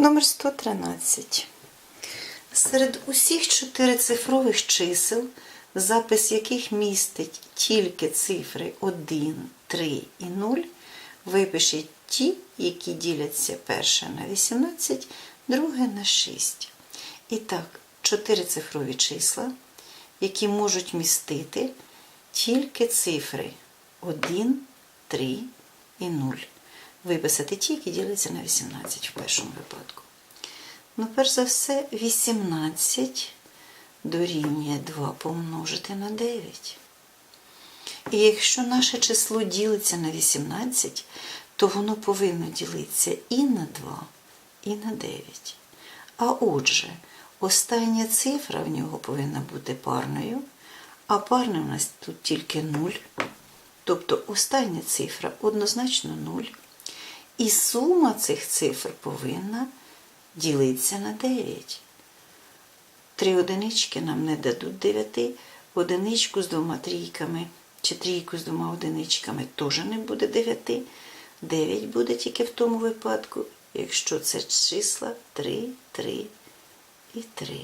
Номер 113. Серед усіх чотирицифрових чисел, запис яких містить тільки цифри 1, 3 і 0, випишіть ті, які діляться перше на 18, друге на 6. І так, чотирицифрові числа, які можуть містити тільки цифри 1, 3 і 0. Виписати ті, які діляться на 18 в першому випадку. Ну, перш за все, 18 дорівнює 2 помножити на 9. І якщо наше число ділиться на 18, то воно повинно ділитися і на 2, і на 9. А отже, остання цифра в нього повинна бути парною, а парна у нас тут тільки 0. Тобто остання цифра однозначно 0. І сума цих цифр повинна ділитися на 9. Три одинички нам не дадуть 9, одиничку з двома трійками чи трійку з двома одиничками теж не буде 9. 9 буде тільки в тому випадку, якщо це числа 3, 3 і 3.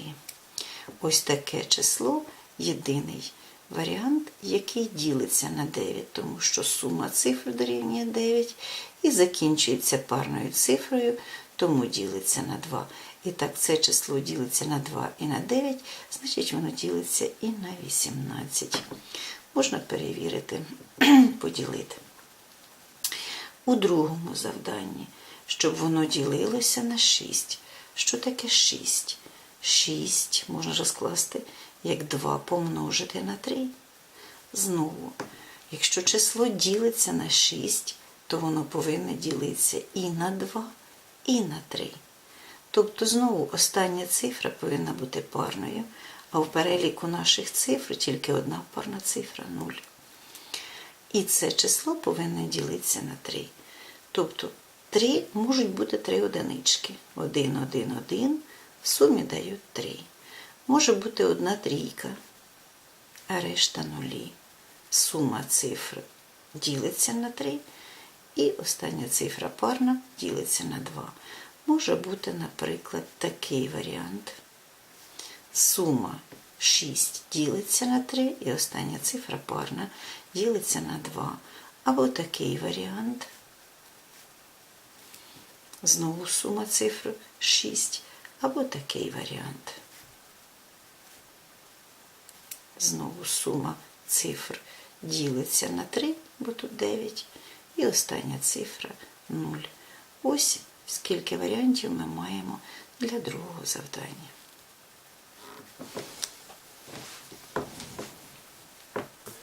Ось таке число єдиний варіант, який ділиться на 9, тому що сума цифр дорівнює 9 і закінчується парною цифрою, тому ділиться на 2. І так, це число ділиться на 2 і на 9, значить воно ділиться і на 18. Можна перевірити, поділити. У другому завданні, щоб воно ділилося на 6. Що таке 6? 6 можна розкласти як 2 помножити на 3. Знову, якщо число ділиться на 6, то воно повинно ділитися і на 2, і на 3. Тобто, знову остання цифра повинна бути парною, а в переліку наших цифр тільки одна парна цифра 0. І це число повинно ділитися на 3. Тобто 3 можуть бути 3 одинички. 1, 1, 1, в сумі дають 3. Може бути одна трійка, а решта нулі. Сума цифр ділиться на 3, і остання цифра парна ділиться на 2. Може бути, наприклад, такий варіант. Сума 6 ділиться на 3, і остання цифра парна ділиться на 2. Або такий варіант. Знову сума цифр 6, або такий варіант. Знову сума цифр ділиться на 3, бо тут 9, і остання цифра 0. Ось скільки варіантів ми маємо для другого завдання.